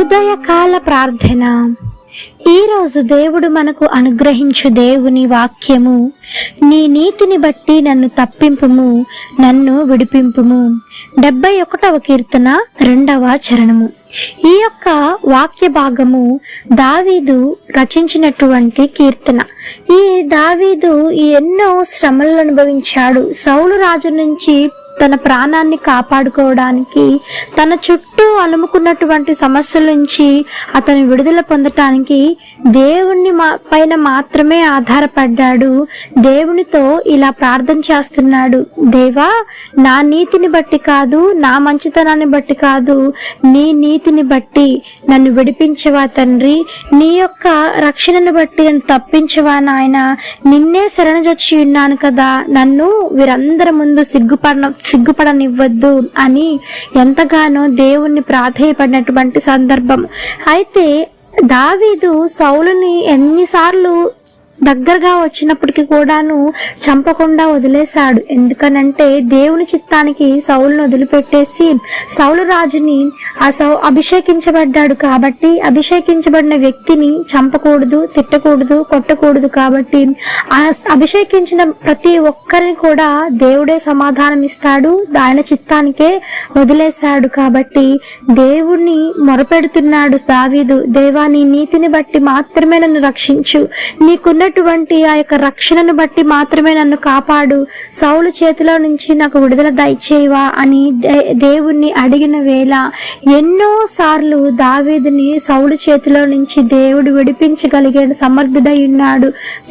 ఉదయకాల ప్రార్థన. ఈరోజు దేవుడు మనకు అనుగ్రహించు దేవుని వాక్యము. నీ నీతిని బట్టి నన్ను తప్పింపుము నన్ను విడిపింపుము. డెబ్బై ఒకటవ కీర్తన రెండవ చరణము. ఈ యొక్క వాక్య భాగము దావీదు రచించినటువంటి కీర్తన. ఈ దావీదు ఎన్నో శ్రమలను అనుభవించాడు. సౌలు రాజు నుంచి తన ప్రాణాన్ని కాపాడుకోవడానికి తన చుట్టూ అలుముకున్నటువంటి సమస్యల నుంచి అతను విడుదల పొందటానికి దేవుణ్ణి మా పైన మాత్రమే ఆధారపడ్డాడు. దేవునితో ఇలా ప్రార్థన చేస్తున్నాడు. దేవా నా నీతిని బట్టి కాదు నా మంచితనాన్ని బట్టి కాదు నీ నీతిని బట్టి నన్ను విడిపించవా తండ్రి? నీ యొక్క రక్షణను బట్టి నన్ను తప్పించవా నాయన? నిన్నే శరణజొచ్చి ఉన్నాను కదా. నన్ను వీరందరి ముందు సిగ్గుపడడం సిగ్గుపడనివ్వద్దు అని ఎంతగానో దేవుణ్ణి ప్రాధేయపడినటువంటి సందర్భం. అయితే దావీదు సౌలుని ఎన్నిసార్లు దగ్గరగా వచ్చినప్పటికీ కూడాను చంపకుండా వదిలేశాడు. ఎందుకనంటే దేవుని చిత్తానికి సౌలును వదిలిపెట్టేసి సౌలు రాజుని ఆ సౌ అభిషేకించబడ్డాడు కాబట్టి అభిషేకించబడిన వ్యక్తిని చంపకూడదు తిట్టకూడదు కొట్టకూడదు కాబట్టి ఆ అభిషేకించిన ప్రతి ఒక్కరిని కూడా దేవుడే సమాధానం ఇస్తాడు ఆయన చిత్తానికే వదిలేశాడు కాబట్టి దేవుణ్ణి మొరపెడుతున్నాడు దావీదు. దేవా నీ నీతిని బట్టి మాత్రమే నన్ను రక్షించు. నీకున్న నీకున్నటువంటి ఆ యొక్క రక్షణను బట్టి మాత్రమే నన్ను కాపాడు. సౌలు చేతిలో నుంచి నాకు విడుదల దయచేయవా అని దేవుణ్ణి అడిగిన వేళ ఎన్నో సార్లు దావీదుని సౌలు చేతిలో నుంచి దేవుడు విడిపించగలిగాడు సమర్థుడై ఉన్నాడు.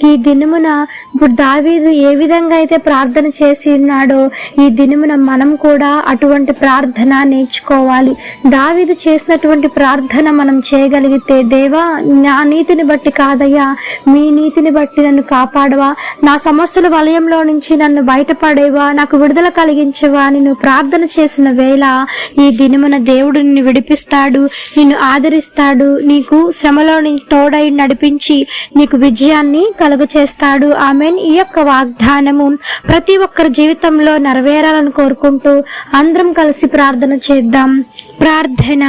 ఈ దినమున ఇప్పుడు దావీదు ఏ విధంగా అయితే ప్రార్థన చేసి ఉన్నాడో ఈ దినమున మనం కూడా అటువంటి ప్రార్థన నేర్చుకోవాలి. దావీదు చేసినటువంటి ప్రార్థన మనం చేయగలిగితే దేవా నా నీతిని బట్టి కాదయ్యా మీ నీతిని బట్టి నన్ను కాపాడవా. నా సమస్యల వలయంలో నుంచి నన్ను బయటపడేవా. నాకు విడుదల కలిగించవా. నేను ప్రార్థన చేసిన వేళ ఈ దినమున దేవుడు నిన్ను విడిపిస్తాడు నిన్ను ఆదరిస్తాడు నీకు శ్రమలో తోడై నడిపించి నీకు విజయాన్ని కలుగచేస్తాడు. చేస్తాడు ఆమెన్. ఈ యొక్క వాగ్దానము ప్రతి ఒక్కరి జీవితంలో నెరవేరాలని కోరుకుంటూ అందరం కలిసి ప్రార్థన చేద్దాం. ప్రార్థన.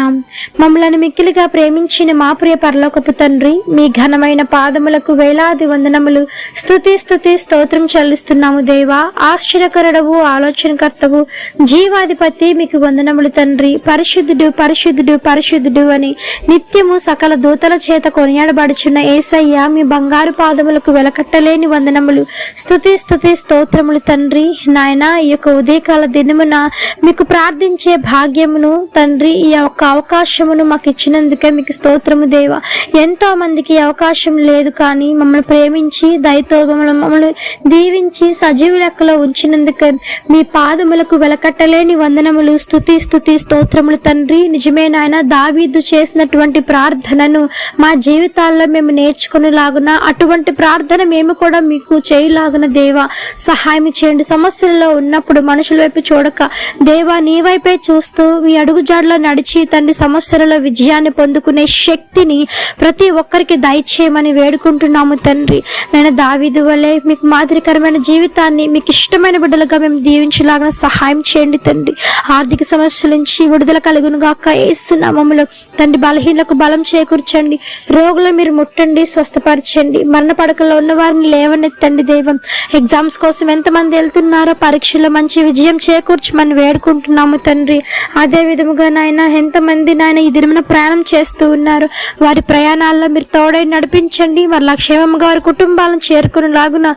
మమ్మలను మిక్కిలిగా ప్రేమించిన మా ప్రియ పరలోకపు తండ్రి మీ ఘనమైన పాదములకు వేలాది వందనములు. స్థుతి స్థుతి స్తోత్రం చెల్లిస్తున్నాము దేవా. ఆశ్చర్యకరుడవు ఆలోచనకర్తవు జీవాధిపతి మీకు వందనములు తండ్రి. పరిశుద్ధుడు పరిశుద్ధుడు పరిశుద్ధుడు అని నిత్యము సకల దూతల చేత కొనియాడబడుచున్న ఏసయ్య మీ బంగారు పాదములకు వెలకట్టలేని వందనములు. స్థుతి స్థుతి స్తోత్రములు తండ్రి. నాయన ఈ యొక్క ఉదయకాల దినమున మీకు ప్రార్థించే భాగ్యమును తండ్రి ఈ యొక్క అవకాశమును మాకు ఇచ్చినందుకే మీకు స్తోత్రము దేవ. ఎంతో మందికి అవకాశం లేదు కానీ మమ్మల్ని ప్రేమించి దయతో మమ్మల్ని మమ్మల్ని దీవించి సజీవ లెక్కలో ఉంచినందుకు మీ పాదములకు వెలకట్టలేని వందనములు స్థుతి స్థుతి స్తోత్రములు తండ్రి. నిజమే నాయన దావీదు చేసినటువంటి ప్రార్థనను మా జీవితాల్లో మేము నేర్చుకునేలాగున అటువంటి ప్రార్థన మేము కూడా మీకు చేయలాగున దేవా. సహాయం చేయండి. సమస్యల్లో ఉన్నప్పుడు మనుషుల వైపు చూడక దేవా నీ వైపే చూస్తూ మీ అడుగుజాడలో నడిచి తండ్రి సమస్యలలో విజయాన్ని పొందుకునే శక్తిని ప్రతి ఒక్కరికి దయచేయమని వేడుకుంటున్నాము తండ్రి. నేను దావీదు వలె మీకు మాదిరికరమైన జీవితాన్ని మీకు ఇష్టమైన బిడ్డలుగా మేము దీవించలాగా సహాయం చేయండి తండ్రి. ఆర్థిక సమస్యల నుంచి విడుదల కలుగును గాక ఏస్తున్నామములు తండ్రి బలహీనలకు బలం చేకూర్చండి. రోగులు మీరు ముట్టండి స్వస్థపరచండి. మరణ పడకల్లో ఉన్న వారిని లేవనెత్తండి దైవం ఎగ్జామ్స్ కోసం ఎంతమంది వెళ్తున్నారో పరీక్షలో మంచి విజయం చేకూర్చమని వేడుకుంటున్నాము తండ్రి. అదే విధముగా నాయన ఎంతమంది నాయన ఈ దినమున ప్రయాణం చేస్తూ ఉన్నారు? వారి ప్రయాణాల్లో మీరు తోడై నడిపించండి. వారి క్షేమంగా వారి కుటుంబాలను చేరుకునేలాగున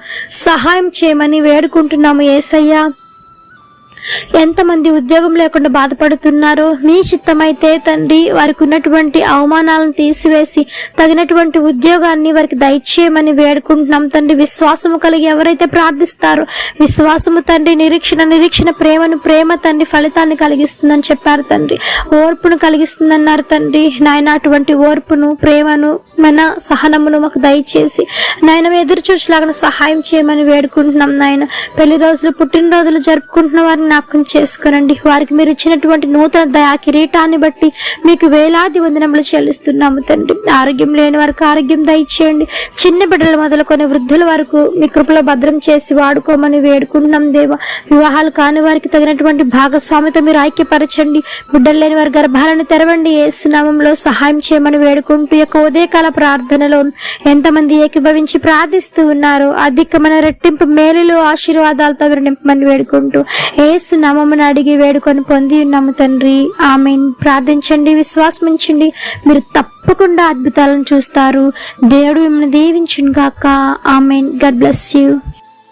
సహాయం చేయమని వేడుకుంటున్నాము ఏసయ్యా. ఎంతమంది ఉద్యోగం లేకుండా బాధపడుతున్నారో మీ చిత్తమైతే తండ్రి వారికి ఉన్నటువంటి అవమానాలను తీసివేసి తగినటువంటి ఉద్యోగాన్ని వారికి దయచేయమని వేడుకుంటున్నాం తండ్రి. విశ్వాసము కలిగి ఎవరైతే ప్రార్థిస్తారో విశ్వాసము తండ్రి నిరీక్షణ నిరీక్షణ ప్రేమను ప్రేమ తండ్రి ఫలితాన్ని కలిగిస్తుందని చెప్పారు తండ్రి. ఓర్పును కలిగిస్తుందన్నారు తండ్రి. నాయన అటువంటి ఓర్పును ప్రేమను మన సహనమును మాకు దయచేసి నాయన ఎదురు చూసేలాగా సహాయం చేయమని వేడుకుంటున్నాం నాయన. పెళ్ళి రోజులు పుట్టినరోజులు జరుపుకుంటున్న వారిని జ్ఞాపకం చేసుకోనండి. వారికి మీరు ఇచ్చినటువంటి నూతన దయా కిరీటాన్ని బట్టి మీకు వేలాది వందనములు చెల్లిస్తున్నాము తండ్రి. ఆరోగ్యం లేని వారికి ఆరోగ్యం దయచేయండి. చిన్న బిడ్డలు మొదలుకొని వృద్ధుల వరకు మీ కృపలో భద్రం చేసి వాడుకోమని వేడుకుంటున్నాం దేవా. వివాహాలు కాని వారికి తగినటువంటి భాగస్వామితో మీరు ఐక్యపరచండి. బిడ్డలు లేని వారి గర్భాలను తెరవండి. ఏసునామంలో సహాయం చేయమని వేడుకుంటూ యొక్క ఉదయకాల ప్రార్థనలో ఎంతమంది ఏకీభవించి ప్రార్థిస్తూ ఉన్నారో అధికమైన రెట్టింపు మేలులు ఆశీర్వాదాలతో మీరు నింపమని వేడుకుంటూ ఏసు నామమును అడిగి వేడుకొని పొంది ఉన్నాము తండ్రి. ఆమె ప్రార్థించండి విశ్వాసమించండి. మీరు తప్పకుండా అద్భుతాలను చూస్తారు. దేవుడు మిమ్మల్ని దీవించును కాక ఆమెన్. God bless you.